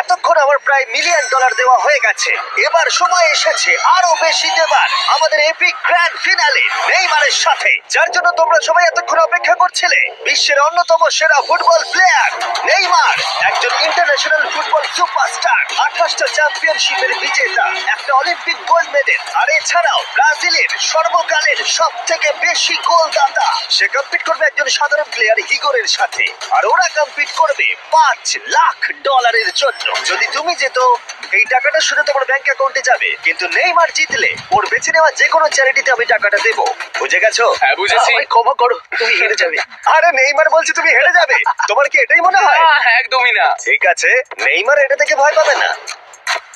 এতক্ষণ আমার প্রায় মিলিয়ন ডলার দেওয়া হয়ে গেছে। এবার সময় এসেছে আরও বেশি দেবার। আমাদের এপিক গ্র্যান্ড ফিনালে নেইমারের সাথে। যার জন্য তোমরা সবাই এতক্ষণ অপেক্ষা করছিলে। বিশ্বের অন্যতম সেরা ফুটবল প্লেয়ার নেইমার। একজন ইন্টারন্যাশনাল ফুটবল সুপারস্টার আঠাশটা চ্যাম্পিয়নশিপের বিজেতা, একটা অলিম্পিক গোল্ড মেডেল আর এছাড়াও ব্রাজিলের সর্বকালের সব থেকে বেশি গোলদাতা। সে কম্পিট করবে একজন সাধারণ প্লেয়ার হিগোরের সাথে। আর ওরা কম্পিট করবে পাঁচ লাখ ডলারের জন্য যদি তুমি যেত এই টাকাটা শুধু তোমার ব্যাংক অ্যাকাউন্টে যাবে। কিন্তু নেইমার জিতলে ওর বেছে নেওয়া যে কোনো চ্যারিটিতে আমি টাকাটা দেবো। বুঝে গেছো? হ্যাঁ, বুঝেছি। আমায় ক্ষমা করো তুমি হেরে যাবে। আরে নেইমার বলছে তুমি হেরে যাবে। তোমার কি এটাই মনে হয়? না, একদমই না। ঠিক আছে নেইমার এটা থেকে ভয় পাবে না।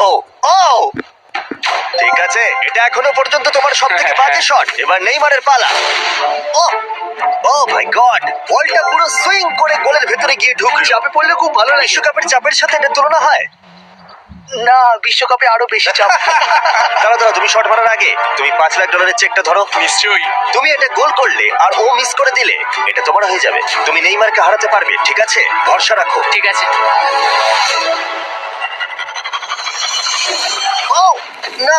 ও ও! ঠিক আছে এটা এখনও পর্যন্ত তোমার সব থেকে বাজে শট এবার নেইমারের পালা। ও ও মাই গড বলটা পুরো সুইং করে গোলের ভেতরে গিয়ে ঢুকলো চাপে পড়লে খুব ভালো লাগে। বিশ্বকাপের চাপের সাথে এটা তুলনা হয়। না বিশ্বকাপে আরও বেশি চাপ। দাঁড়া দাঁড়া তুমি শট মারার আগে তুমি পাঁচ লাখ ডলারের চেকটা ধরো। নিশ্চয়ই। তুমি এটা গোল করলে আর ও মিস করে দিলে এটা তোমার হয়ে যাবে। তুমি নেইমারকে হারাতে পারবে ঠিক আছে? ভরসা রাখো। ঠিক আছে। ও না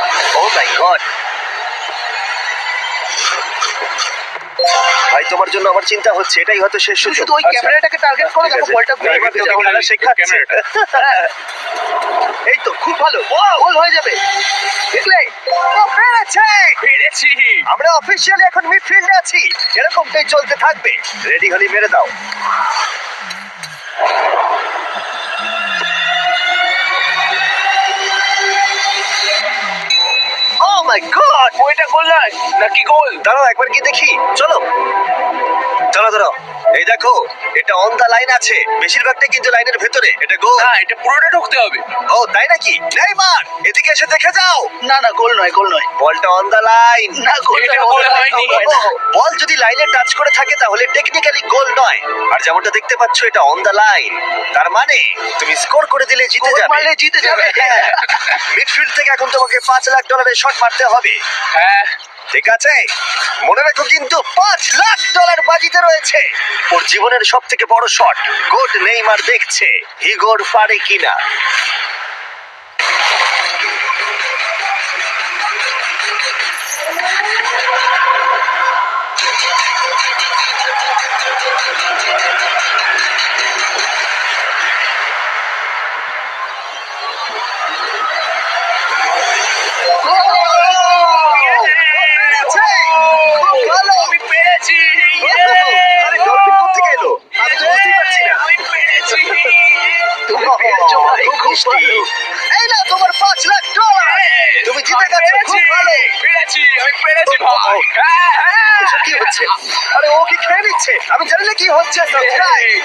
ও মাই গড ভাই তোমার জন্য আমার চিন্তা হচ্ছে এটাই হয়তো শেষ সুযোগ। শুধু ওই ক্যামেরাটাকে টার্গেট করো দেখো বলটা ঘুরে তোকে খেলা শেখাচ্ছে। ক্যামেরাটা। এই তো খুব ভালো। গোল হয়ে যাবে। দেখলে? ও পেরেছে পেরেছি আমরা অফিসিয়ালি এখন মিডফিল্ডে আছি। এরকমটাই চলতে থাকবে। রেডি হলি মেরে দাও। মাই গড ওইটা গোল নাকি গোল? দাঁড়াও একবার কি দেখি। চলো। চলো দাঁড়াও। এই দেখো এটা অন দা লাইন আছে। বেশিরভাগটাই কিন্তু লাইনের ভেতরে। এটা গোল না এটা পুরোটা ঢুকতে হবে। ও তাই নাকি? নেইমার এদিকে এসে দেখে যাও। না না গোল নয় গোল নয়। বলটা অন দা লাইন না গোল এটা গোল হয়নি। বল যদি লাইনে টাচ করে থাকে তাহলে টেকনিক্যালি গোল নয়। আর যেমনটা দেখতে পাচ্ছ এটা অন দা লাইন তার মানে তুমি স্কোর করে দিলে জিতে গোল যাবে। মারলে জিতে যাবে। মিডফিল্ড থেকে এখন তোমাকে পাঁচ লাখ ডলারের শট মারতে হবে। হ্যাঁ। ঠিক আছে? মনে রাখো কিন্তু পাঁচ লাখ ডলার বাজিতে রয়েছে। ওর জীবনের সব থেকে বড় শট গোট নেইমার দেখছে হিগোর পারে কিনা। আমি পেরেছি ভাই হ্যাঁ হ্যাঁ। কি হচ্ছে? আরে ও কি খেয়ে নিচ্ছে? আমি জানি না কি হচ্ছে। সাবস্ক্রাইব